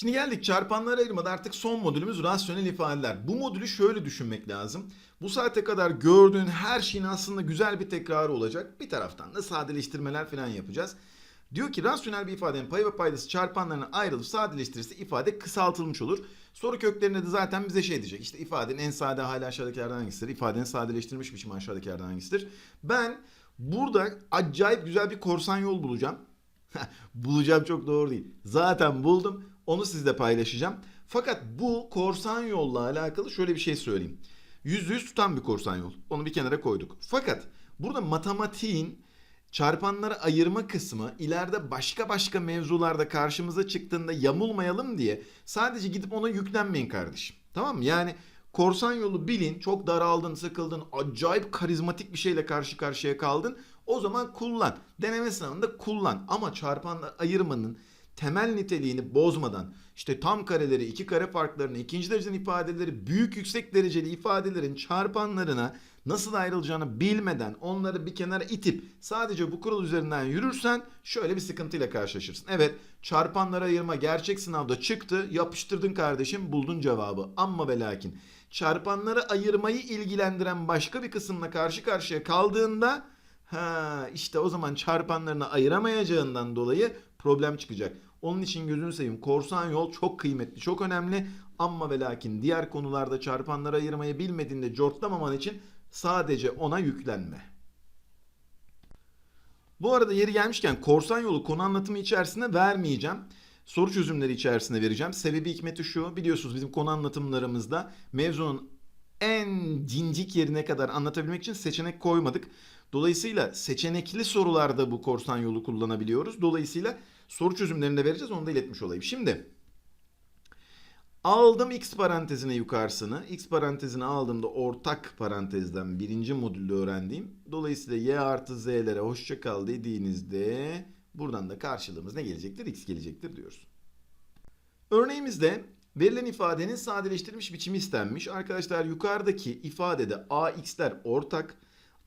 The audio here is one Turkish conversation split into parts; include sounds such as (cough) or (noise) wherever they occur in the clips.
Şimdi geldik çarpanlara ayırmada artık son modülümüz rasyonel ifadeler. Bu modülü şöyle düşünmek lazım. Bu saate kadar gördüğün her şeyin aslında güzel bir tekrarı olacak. Bir taraftan da sadeleştirmeler falan yapacağız. Diyor ki rasyonel bir ifadenin payı ve paydası çarpanlarına ayrılıp sadeleştirirse ifade kısaltılmış olur. Soru köklerinde de zaten bize şey diyecek. İşte ifadenin en sade hali aşağıdakilerden hangisidir? İfadenin sadeleştirilmiş biçimi aşağıdakilerden hangisidir? Ben burada acayip güzel bir korsan yol bulacağım. (laughs) bulacağım çok doğru değil. Zaten buldum. Onu sizle paylaşacağım. Fakat bu korsan yolla alakalı şöyle bir şey söyleyeyim. Yüzde yüz tutan bir korsan yol. Onu bir kenara koyduk. Fakat burada matematiğin çarpanları ayırma kısmı ileride başka başka mevzularda karşımıza çıktığında yamulmayalım diye sadece gidip ona yüklenmeyin kardeşim. Tamam mı? Yani korsan yolu bilin, çok daraldın, sıkıldın, acayip karizmatik bir şeyle karşı karşıya kaldın. O zaman kullan. Deneme sınavında kullan. Ama çarpanlar ayırmanın temel niteliğini bozmadan işte tam kareleri, iki kare farklarını, ikinci dereceden ifadeleri, büyük yüksek dereceli ifadelerin çarpanlarına nasıl ayrılacağını bilmeden onları bir kenara itip sadece bu kural üzerinden yürürsen şöyle bir sıkıntıyla karşılaşırsın. Evet çarpanlara ayırma gerçek sınavda çıktı yapıştırdın kardeşim buldun cevabı ama ve lakin çarpanları ayırmayı ilgilendiren başka bir kısımla karşı karşıya kaldığında ha işte o zaman çarpanlarını ayıramayacağından dolayı problem çıkacak. Onun için gözünü seveyim korsan yol çok kıymetli çok önemli ama ve lakin diğer konularda çarpanları ayırmayı bilmediğinde cortlamaman için sadece ona yüklenme. Bu arada yeri gelmişken korsan yolu konu anlatımı içerisinde vermeyeceğim. Soru çözümleri içerisinde vereceğim. Sebebi hikmeti şu. Biliyorsunuz bizim konu anlatımlarımızda mevzunun en cincik yerine kadar anlatabilmek için seçenek koymadık. Dolayısıyla seçenekli sorularda bu korsan yolu kullanabiliyoruz. Dolayısıyla soru çözümlerini de vereceğiz. Onu da iletmiş olayım. Şimdi Aldım x parantezine yukarısını. X parantezini aldığımda ortak parantezden birinci modülde öğrendiğim. Dolayısıyla y artı z'lere hoşça kal dediğinizde buradan da karşılığımız ne gelecektir? x gelecektir diyoruz. Örneğimizde verilen ifadenin sadeleştirilmiş biçimi istenmiş. Arkadaşlar yukarıdaki ifadede ax'ler ortak.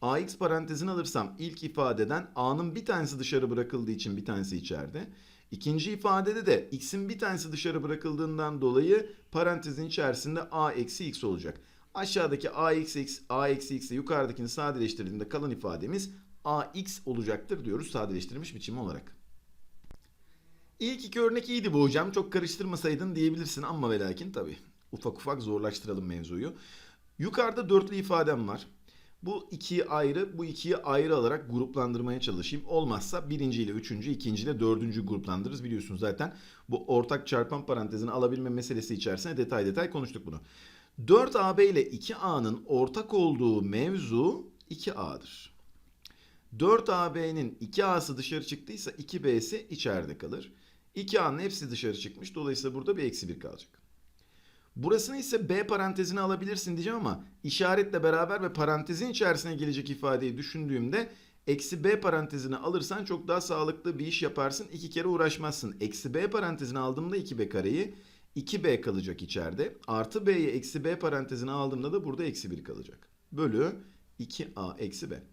Ax parantezini alırsam ilk ifadeden a'nın bir tanesi dışarı bırakıldığı için bir tanesi içeride. İkinci ifadede de x'in bir tanesi dışarı bırakıldığından dolayı parantezin içerisinde a eksi x olacak. Aşağıdaki a eksi x, a x ile yukarıdakini sadeleştirdiğimde kalan ifademiz ax olacaktır diyoruz sadeleştirilmiş biçimi olarak. İlk iki örnek iyiydi bu hocam. Çok karıştırmasaydın diyebilirsin ama ve lakin tabii ufak ufak zorlaştıralım mevzuyu. Yukarıda dörtlü ifadem var. Bu ikiyi ayrı, bu ikiyi ayrı alarak gruplandırmaya çalışayım. Olmazsa birinci ile üçüncü, ikinci ile dördüncü gruplandırırız. Biliyorsunuz zaten bu ortak çarpan parantezini alabilme meselesi içerisinde detay detay konuştuk bunu. 4AB ile 2A'nın ortak olduğu mevzu 2A'dır. 4AB'nin 2A'sı dışarı çıktıysa 2B'si içeride kalır. 2A'nın hepsi dışarı çıkmış. Dolayısıyla burada bir eksi 1 kalacak. Burasını ise B parantezine alabilirsin diyeceğim ama işaretle beraber ve parantezin içerisine gelecek ifadeyi düşündüğümde eksi B parantezine alırsan çok daha sağlıklı bir iş yaparsın. iki kere uğraşmazsın. Eksi B parantezine aldığımda 2B kareyi 2B kalacak içeride. Artı B'yi eksi B parantezine aldığımda da burada eksi 1 kalacak. Bölü 2A eksi B.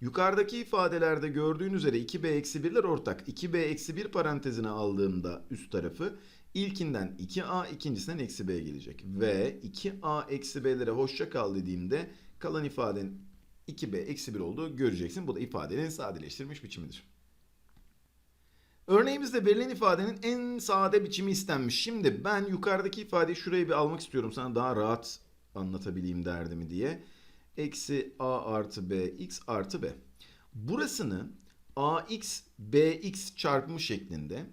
Yukarıdaki ifadelerde gördüğün üzere 2B eksi 1'ler ortak. 2B eksi 1 parantezine aldığımda üst tarafı İlkinden 2a, ikincisinden eksi b gelecek. Ve 2a eksi b'lere hoşça kal dediğimde kalan ifadenin 2b eksi 1 olduğu göreceksin. Bu da ifadenin sadeleştirilmiş biçimidir. Örneğimizde verilen ifadenin en sade biçimi istenmiş. Şimdi ben yukarıdaki ifadeyi şuraya bir almak istiyorum. Sana daha rahat anlatabileyim derdimi diye. Eksi a artı b x artı b. Burasını ax bx çarpımı şeklinde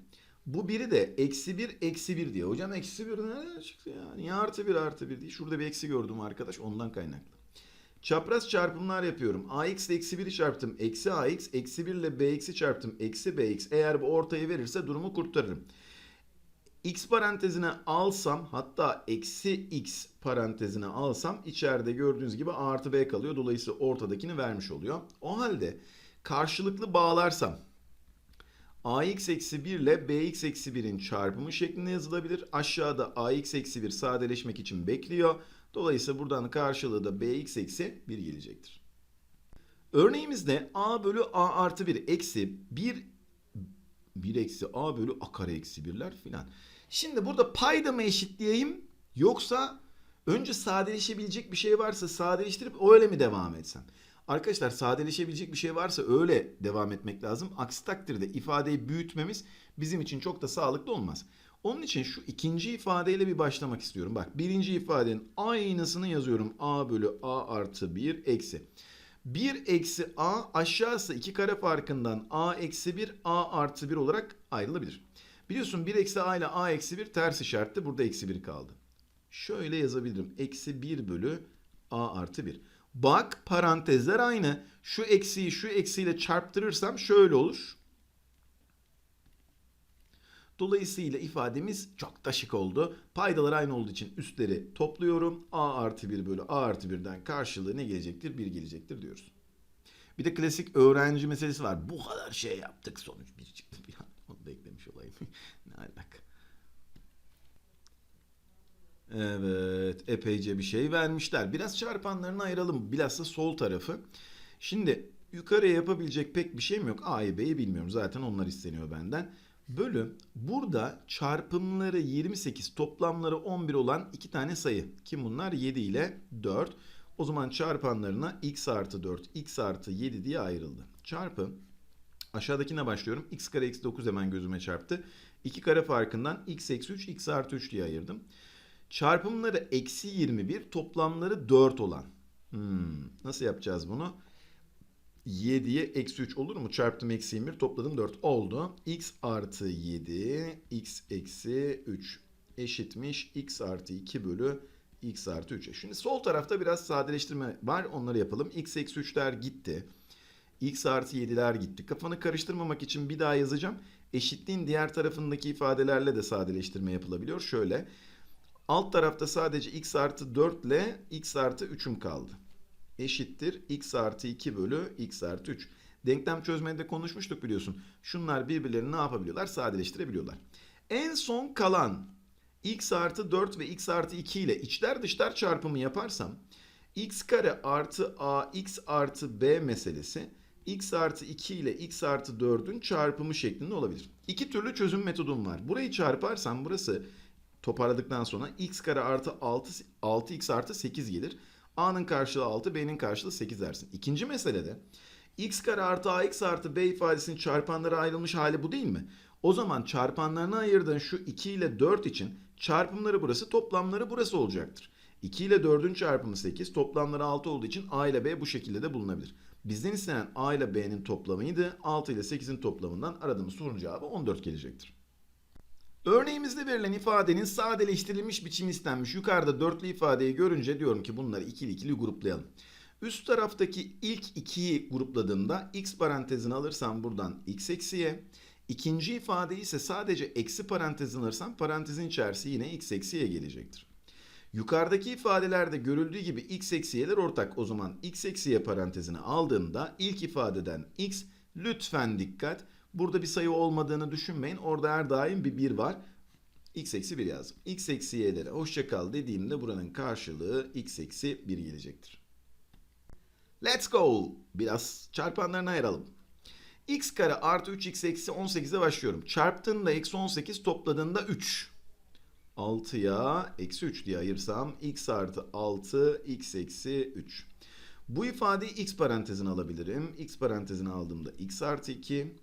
bu biri de eksi 1 eksi 1 diye. Hocam eksi 1 nereden çıktı ya? Niye artı 1 artı 1 diye? Şurada bir eksi gördüm arkadaş ondan kaynaklı. Çapraz çarpımlar yapıyorum. ax ile eksi 1'i çarptım. Eksi ax. Eksi 1 ile bx'i çarptım. Eksi bx. Eğer bu ortayı verirse durumu kurtarırım. x parantezine alsam hatta eksi x parantezine alsam içeride gördüğünüz gibi artı b kalıyor. Dolayısıyla ortadakini vermiş oluyor. O halde karşılıklı bağlarsam ax eksi 1 ile bx eksi 1'in çarpımı şeklinde yazılabilir. Aşağıda ax eksi 1 sadeleşmek için bekliyor. Dolayısıyla buradan karşılığı da bx eksi 1 gelecektir. Örneğimizde a bölü a artı 1 eksi 1 1 eksi a bölü a kare eksi 1'ler filan. Şimdi burada payda mı eşitleyeyim yoksa önce sadeleşebilecek bir şey varsa sadeleştirip öyle mi devam etsem? Arkadaşlar sadeleşebilecek bir şey varsa öyle devam etmek lazım. Aksi takdirde ifadeyi büyütmemiz bizim için çok da sağlıklı olmaz. Onun için şu ikinci ifadeyle bir başlamak istiyorum. Bak birinci ifadenin aynısını yazıyorum. a bölü a artı 1 eksi. 1 eksi a aşağısı 2 kare farkından a eksi 1 a artı 1 olarak ayrılabilir. Biliyorsun 1 eksi a ile a eksi 1 ters işaretli. Burada eksi 1 kaldı. Şöyle yazabilirim. Eksi 1 bölü a artı 1. Bak parantezler aynı. Şu eksiyi şu eksiyle çarptırırsam şöyle olur. Dolayısıyla ifademiz çok da şık oldu. Paydalar aynı olduğu için üstleri topluyorum. A artı 1 bölü A artı 1'den karşılığı ne gelecektir? 1 gelecektir diyoruz. Bir de klasik öğrenci meselesi var. Bu kadar şey yaptık sonuç 1 çıktı. (laughs) Yani onu da eklemiş olayım. (laughs) ne alaka? Evet, epeyce bir şey vermişler. Biraz çarpanlarını ayıralım. Bilhassa sol tarafı. Şimdi yukarıya yapabilecek pek bir şeyim yok. A'yı B'yi bilmiyorum. Zaten onlar isteniyor benden. Bölü burada çarpımları 28 toplamları 11 olan iki tane sayı. Kim bunlar? 7 ile 4. O zaman çarpanlarına x artı 4, x artı 7 diye ayrıldı. Çarpı aşağıdakine başlıyorum. x kare eksi 9 hemen gözüme çarptı. 2 kare farkından x eksi 3, x artı 3 diye ayırdım. Çarpımları eksi 21 toplamları 4 olan. Hmm, nasıl yapacağız bunu? 7'ye eksi 3 olur mu? Çarptım eksi 21 topladım 4 oldu. x artı 7 x eksi 3 eşitmiş x artı 2 bölü x artı 3'e. Şimdi sol tarafta biraz sadeleştirme var onları yapalım. x eksi 3'ler gitti. x artı 7'ler gitti. Kafanı karıştırmamak için bir daha yazacağım. Eşitliğin diğer tarafındaki ifadelerle de sadeleştirme yapılabiliyor. Şöyle alt tarafta sadece x artı 4 ile x artı 3'üm kaldı eşittir x artı 2 bölü x artı 3. Denklem çözmede konuşmuştuk biliyorsun. Şunlar birbirlerini ne yapabiliyorlar? Sadeleştirebiliyorlar. En son kalan x artı 4 ve x artı 2 ile içler dışlar çarpımı yaparsam x kare artı a x artı b meselesi x artı 2 ile x artı 4'ün çarpımı şeklinde olabilir. İki türlü çözüm metodum var. Burayı çarparsam burası toparladıktan sonra x kare artı 6, 6x artı 8 gelir. A'nın karşılığı 6, B'nin karşılığı 8 dersin. İkinci meselede x kare artı ax artı b ifadesinin çarpanlara ayrılmış hali bu değil mi? O zaman çarpanlarına ayırdığın şu 2 ile 4 için çarpımları burası, toplamları burası olacaktır. 2 ile 4'ün çarpımı 8, toplamları 6 olduğu için A ile B bu şekilde de bulunabilir. Bizden istenen A ile B'nin toplamıydı. 6 ile 8'in toplamından aradığımız sorunun cevabı 14 gelecektir. Örneğimizde verilen ifadenin sadeleştirilmiş biçimi istenmiş. Yukarıda dörtlü ifadeyi görünce diyorum ki bunları ikili ikili gruplayalım. Üst taraftaki ilk ikiyi grupladığımda x parantezini alırsam buradan x eksiye. İkinci ifadeyi ise sadece eksi parantezini alırsam parantezin içerisi yine x eksiye gelecektir. Yukarıdaki ifadelerde görüldüğü gibi x eksiyeler ortak. O zaman x eksiye parantezini aldığımda ilk ifadeden x lütfen dikkat Burada bir sayı olmadığını düşünmeyin. Orada her daim bir 1 var. x eksi 1 yazdım. x eksi y'lere hoşça kal dediğimde buranın karşılığı x eksi 1 gelecektir. Let's go. Biraz çarpanlarını ayıralım. x kare artı 3x eksi 18'e başlıyorum. Çarptığında eksi 18 topladığında 3. 6'ya eksi 3 diye ayırsam x artı 6 x eksi 3. Bu ifadeyi x parantezine alabilirim. x parantezine aldığımda x artı 2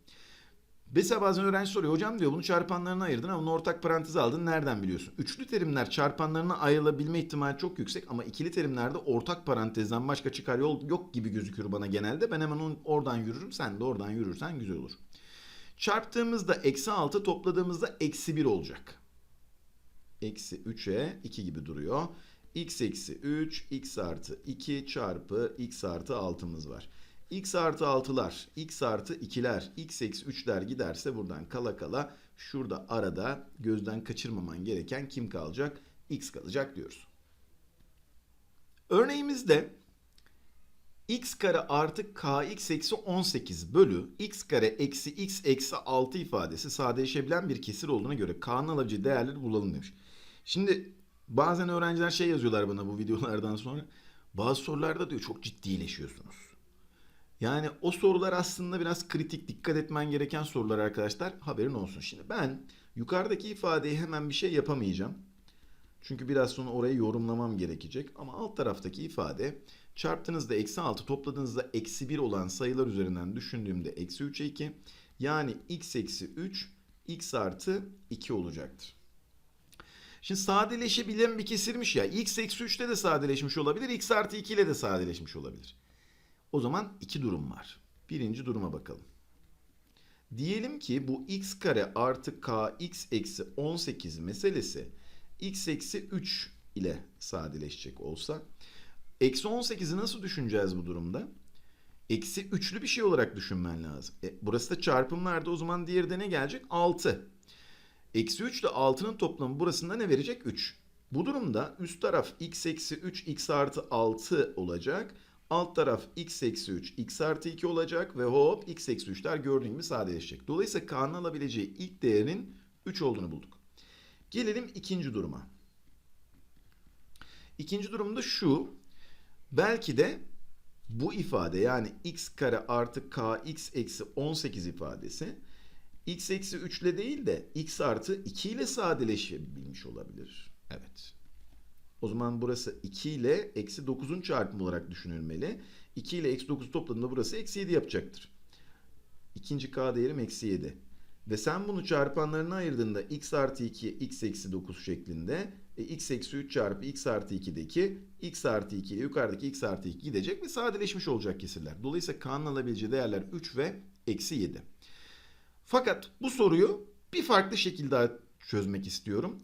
Mesela bazen öğrenci soruyor hocam diyor bunu çarpanlarına ayırdın ama ortak paranteze aldın nereden biliyorsun? Üçlü terimler çarpanlarına ayrılabilme ihtimali çok yüksek ama ikili terimlerde ortak parantezden başka çıkar yol yok gibi gözükür bana genelde. Ben hemen oradan yürürüm sen de oradan yürürsen güzel olur. Çarptığımızda eksi 6 topladığımızda eksi 1 olacak. Eksi 3'e 2 gibi duruyor. x eksi 3 x artı 2 çarpı x artı 6'mız var x artı 6'lar, x artı 2'ler, x eksi 3'ler giderse buradan kala kala şurada arada gözden kaçırmaman gereken kim kalacak? x kalacak diyoruz. Örneğimizde x kare artı kx eksi 18 bölü x kare eksi x eksi 6 ifadesi sadeleşebilen bir kesir olduğuna göre k'nın alabileceği değerleri bulalım demiş. Şimdi bazen öğrenciler şey yazıyorlar bana bu videolardan sonra. Bazı sorularda diyor çok ciddileşiyorsunuz. Yani o sorular aslında biraz kritik, dikkat etmen gereken sorular arkadaşlar. Haberin olsun. Şimdi ben Yukarıdaki ifadeyi hemen bir şey yapamayacağım. Çünkü biraz sonra orayı yorumlamam gerekecek. Ama alt taraftaki ifade çarptığınızda eksi 6 topladığınızda eksi 1 olan sayılar üzerinden düşündüğümde eksi 3'e 2. Yani x eksi 3 x artı 2 olacaktır. Şimdi sadeleşebilen bir kesirmiş ya. x eksi 3 ile de sadeleşmiş olabilir. x artı 2 ile de sadeleşmiş olabilir. O zaman iki durum var. Birinci duruma bakalım. Diyelim ki bu x kare artı k x eksi 18 meselesi x eksi 3 ile sadeleşecek olsa eksi 18'i nasıl düşüneceğiz bu durumda? Eksi üçlü bir şey olarak düşünmen lazım. E, burası da çarpımlarda o zaman diğeri de ne gelecek? 6. Eksi 3 ile 6'nın toplamı burasında ne verecek? 3. Bu durumda üst taraf x eksi 3 x artı 6 olacak. Alt taraf x eksi 3 x artı 2 olacak ve hop x eksi 3'ler gördüğün gibi sadeleşecek. Dolayısıyla k'nın alabileceği ilk değerin 3 olduğunu bulduk. Gelelim ikinci duruma. İkinci durumda şu. Belki de bu ifade yani x kare artı k x eksi 18 ifadesi x eksi 3 ile değil de x artı 2 ile sadeleşebilmiş olabilir. Evet. O zaman burası 2 ile eksi 9'un çarpımı olarak düşünülmeli. 2 ile eksi 9 topladığında burası eksi 7 yapacaktır. İkinci k değerim eksi 7. Ve sen bunu çarpanlarına ayırdığında x artı 2 x eksi 9 şeklinde e, x eksi 3 çarpı x artı 2'deki x artı 2 ile yukarıdaki x artı 2 gidecek ve sadeleşmiş olacak kesirler. Dolayısıyla k'nın alabileceği değerler 3 ve eksi 7. Fakat bu soruyu bir farklı şekilde çözmek istiyorum.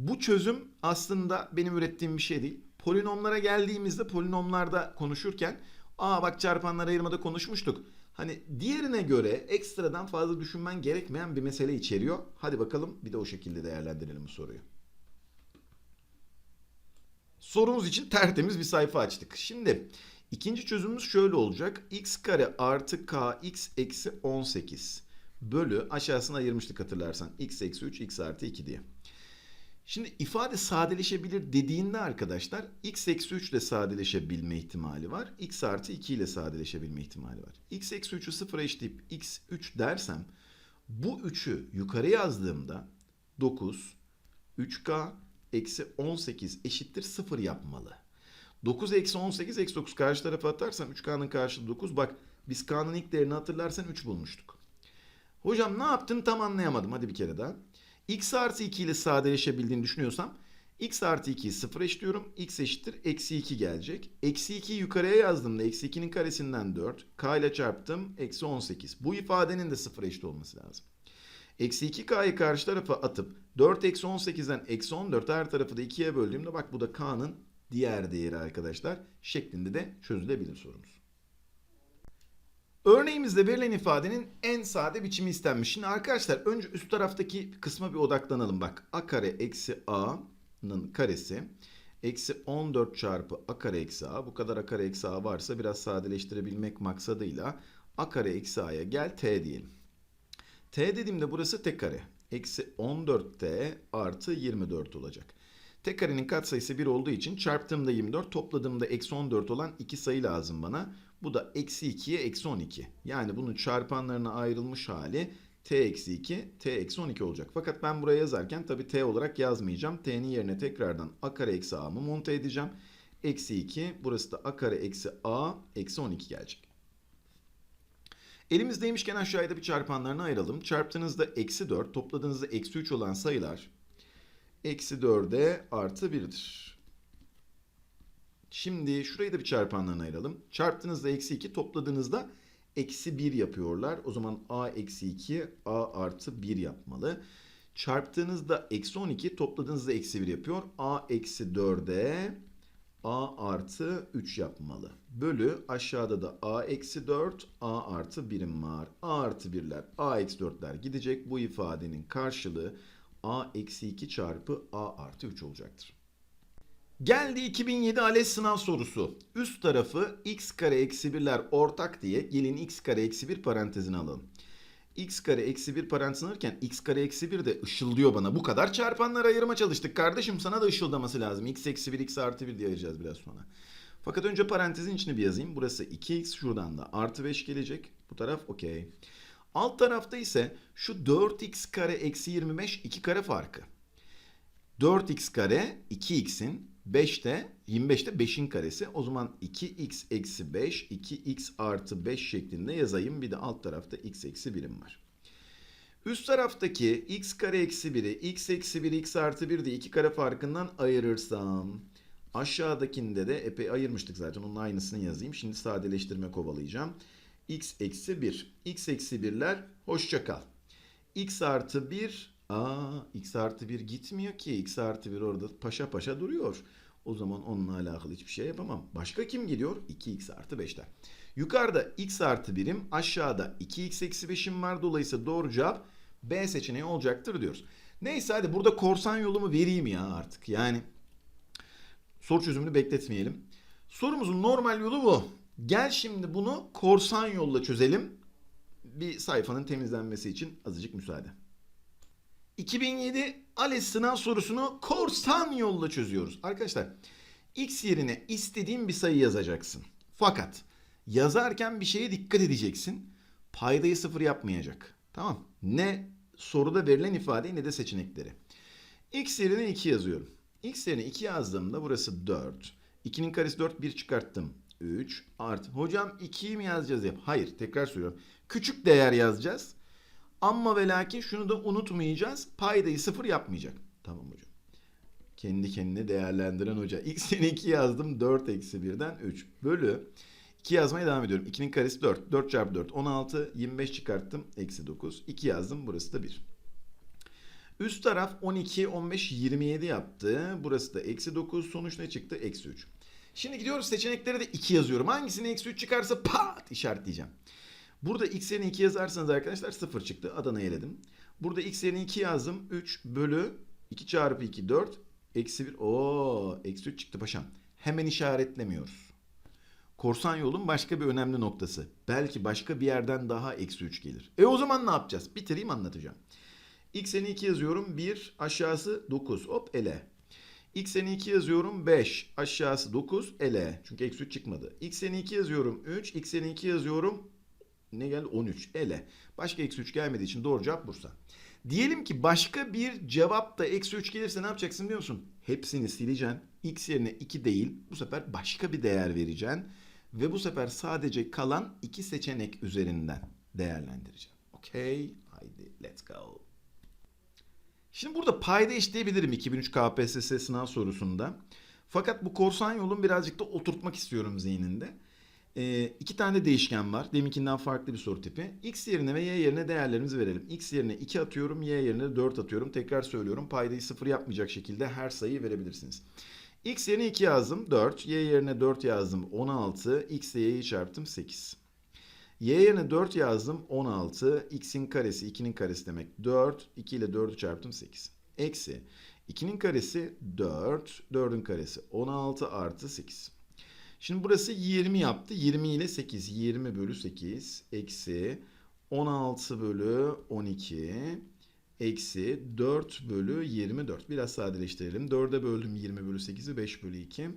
Bu çözüm aslında benim ürettiğim bir şey değil. Polinomlara geldiğimizde polinomlarda konuşurken aa bak çarpanlar ayırmada konuşmuştuk. Hani diğerine göre ekstradan fazla düşünmen gerekmeyen bir mesele içeriyor. Hadi bakalım bir de o şekilde değerlendirelim bu soruyu. Sorumuz için tertemiz bir sayfa açtık. Şimdi ikinci çözümümüz şöyle olacak. x kare artı k x eksi 18 bölü aşağısına ayırmıştık hatırlarsan x eksi 3 x artı 2 diye. Şimdi ifade sadeleşebilir dediğinde arkadaşlar x eksi 3 ile sadeleşebilme ihtimali var. x artı 2 ile sadeleşebilme ihtimali var. x eksi 3'ü sıfıra eşitleyip x 3 dersem bu 3'ü yukarı yazdığımda 9 3k eksi 18 eşittir 0 yapmalı. 9 eksi 18 eksi 9 karşı tarafa atarsam 3k'nın karşılığı 9. Bak biz k'nın ilk değerini hatırlarsan 3 bulmuştuk. Hocam ne yaptın tam anlayamadım. Hadi bir kere daha. X artı 2 ile sadeleşebildiğini düşünüyorsam x artı 2'yi sıfır eşliyorum. x eşittir eksi 2 gelecek. Eksi 2'yi yukarıya yazdığımda eksi 2'nin karesinden 4. k ile çarptım eksi 18. Bu ifadenin de sıfır eşit olması lazım. Eksi 2k'yı karşı tarafa atıp 4 eksi 18'den eksi 14 her tarafı da 2'ye böldüğümde bak bu da k'nın diğer değeri arkadaşlar şeklinde de çözülebilir sorumuz. Örneğimizde verilen ifadenin en sade biçimi istenmiş. Şimdi arkadaşlar önce üst taraftaki kısma bir odaklanalım. Bak a kare eksi a'nın karesi eksi 14 çarpı a kare eksi a. Bu kadar a kare eksi a varsa biraz sadeleştirebilmek maksadıyla a kare eksi a'ya gel t diyelim. t dediğimde burası t kare. Eksi 14t artı 24 olacak. T karenin katsayısı 1 olduğu için çarptığımda 24 topladığımda eksi 14 olan iki sayı lazım bana. Bu da eksi 2'ye eksi 12. Yani bunun çarpanlarına ayrılmış hali t eksi 2, t eksi 12 olacak. Fakat ben buraya yazarken tabi t olarak yazmayacağım. t'nin yerine tekrardan a kare eksi a'mı monte edeceğim. Eksi 2, burası da a kare eksi a eksi 12 gelecek. Elimizdeymişken aşağıda bir çarpanlarını ayıralım. Çarptığınızda eksi 4, topladığınızda eksi 3 olan sayılar eksi 4'e artı 1'dir. Şimdi şurayı da bir çarpanlarına ayıralım. Çarptığınızda eksi 2 topladığınızda eksi 1 yapıyorlar. O zaman a eksi 2 a artı 1 yapmalı. Çarptığınızda eksi 12 topladığınızda eksi 1 yapıyor. a eksi 4'e a artı 3 yapmalı. Bölü aşağıda da a eksi 4 a artı 1'im var. a artı 1'ler a eksi 4'ler gidecek. Bu ifadenin karşılığı a eksi 2 çarpı a artı 3 olacaktır. Geldi 2007 ALES sınav sorusu. Üst tarafı x kare eksi 1'ler ortak diye gelin x kare eksi 1 parantezine alalım. x kare eksi 1 parantezine alırken x kare eksi 1 de ışıldıyor bana. Bu kadar çarpanlara ayırma çalıştık. Kardeşim sana da ışıldaması lazım. x eksi 1 x artı 1 diye ayıracağız biraz sonra. Fakat önce parantezin içine bir yazayım. Burası 2x şuradan da artı 5 gelecek. Bu taraf okey. Alt tarafta ise şu 4x kare eksi 25 2 kare farkı. 4x kare 2x'in 5'te 25'te 5'in karesi. O zaman 2x eksi 5 2x artı 5 şeklinde yazayım. Bir de alt tarafta x eksi 1'im var. Üst taraftaki x kare eksi 1'i x eksi 1 x artı 1 de 2 kare farkından ayırırsam aşağıdakinde de epey ayırmıştık zaten onun aynısını yazayım. Şimdi sadeleştirme kovalayacağım. x eksi 1 x eksi 1'ler hoşça kal. x artı 1 aa x artı 1 gitmiyor ki x artı 1 orada paşa paşa duruyor. O zaman onunla alakalı hiçbir şey yapamam. Başka kim geliyor? 2x artı 5'ler. Yukarıda x artı 1'im aşağıda 2x eksi 5'im var. Dolayısıyla doğru cevap B seçeneği olacaktır diyoruz. Neyse hadi burada korsan yolumu vereyim ya artık. Yani soru çözümünü bekletmeyelim. Sorumuzun normal yolu bu. Gel şimdi bunu korsan yolla çözelim. Bir sayfanın temizlenmesi için azıcık müsaade. 2007 ALES sınav sorusunu korsan yolla çözüyoruz. Arkadaşlar x yerine istediğin bir sayı yazacaksın. Fakat yazarken bir şeye dikkat edeceksin. Paydayı sıfır yapmayacak. Tamam. Ne soruda verilen ifade ne de seçenekleri. X yerine 2 yazıyorum. X yerine 2 yazdığımda burası 4. 2'nin karesi 4 1 çıkarttım. 3 artı. Hocam 2'yi mi yazacağız yap? Hayır tekrar söylüyorum. Küçük değer yazacağız. Ama ve lakin şunu da unutmayacağız. Paydayı sıfır yapmayacak. Tamam hocam. Kendi kendine değerlendiren hoca. X yerine 2 yazdım. 4 eksi 1'den 3. Bölü. 2 yazmaya devam ediyorum. 2'nin karesi 4. 4 çarpı 4. 16. 25 çıkarttım. Eksi 9. 2 yazdım. Burası da 1. Üst taraf 12, 15, 27 yaptı. Burası da eksi 9. Sonuç ne çıktı? Eksi 3. Şimdi gidiyoruz seçeneklere de 2 yazıyorum. Hangisine eksi 3 çıkarsa pat işaretleyeceğim. Burada x yerine 2 yazarsanız arkadaşlar 0 çıktı. Adana'yı eledim. Burada x yerine 2 yazdım. 3 bölü 2 çarpı 2 4. Eksi 1. Oo, eksi 3 çıktı paşam. Hemen işaretlemiyoruz. Korsan yolun başka bir önemli noktası. Belki başka bir yerden daha eksi 3 gelir. E o zaman ne yapacağız? Bitireyim anlatacağım. X yerine 2 yazıyorum. 1 aşağısı 9. Hop ele. X yerine 2 yazıyorum 5. Aşağısı 9 ele. Çünkü eksi 3 çıkmadı. X yerine 2 yazıyorum 3. X yerine 2 yazıyorum ne geldi? 13. Ele. Başka eksi 3 gelmediği için doğru cevap Bursa. Diyelim ki başka bir cevap da eksi 3 gelirse ne yapacaksın biliyor musun? Hepsini sileceksin. X yerine 2 değil. Bu sefer başka bir değer vereceksin. Ve bu sefer sadece kalan iki seçenek üzerinden değerlendireceğim. Okey. Haydi let's go. Şimdi burada payda işleyebilirim 2003 KPSS sınav sorusunda. Fakat bu korsan yolun birazcık da oturtmak istiyorum zihninde. Ee, iki tane değişken var. Deminkinden farklı bir soru tipi. X yerine ve Y yerine değerlerimizi verelim. X yerine 2 atıyorum, Y yerine 4 atıyorum. Tekrar söylüyorum. Paydayı 0 yapmayacak şekilde her sayıyı verebilirsiniz. X yerine 2 yazdım 4. Y yerine 4 yazdım 16. X ile Y'yi çarptım 8. Y yerine 4 yazdım 16. X'in karesi 2'nin karesi demek 4. 2 ile 4'ü çarptım 8. Eksi 2'nin karesi 4. 4'ün karesi 16 artı 8. Şimdi burası 20 yaptı. 20 ile 8. 20 bölü 8. Eksi 16 bölü 12. Eksi 4 bölü 24. Biraz sadeleştirelim. 4'e böldüm 20 bölü 8'i 5 bölü 2.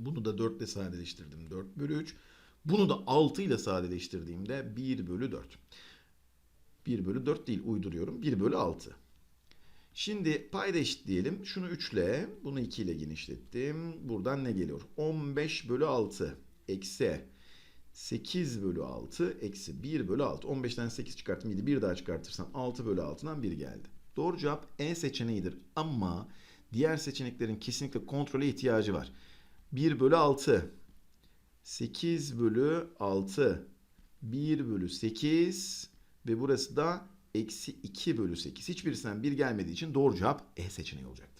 Bunu da 4 ile sadeleştirdim. 4 bölü 3. Bunu da 6 ile sadeleştirdiğimde 1 bölü 4. 1 bölü 4 değil uyduruyorum. 1 bölü 6. Şimdi payda eşitleyelim. Şunu 3 ile, bunu 2 ile genişlettim. Buradan ne geliyor? 15 bölü 6 eksi 8 bölü 6 eksi 1 bölü 6. 15'ten 8 çıkarttım. 7 bir daha çıkartırsam 6 bölü 6'dan 1 geldi. Doğru cevap E seçeneğidir. Ama diğer seçeneklerin kesinlikle kontrole ihtiyacı var. 1 bölü 6 8 bölü 6 1 bölü 8 ve burası da eksi 2 bölü 8. Hiçbirisinden 1 gelmediği için doğru cevap E seçeneği olacaktır.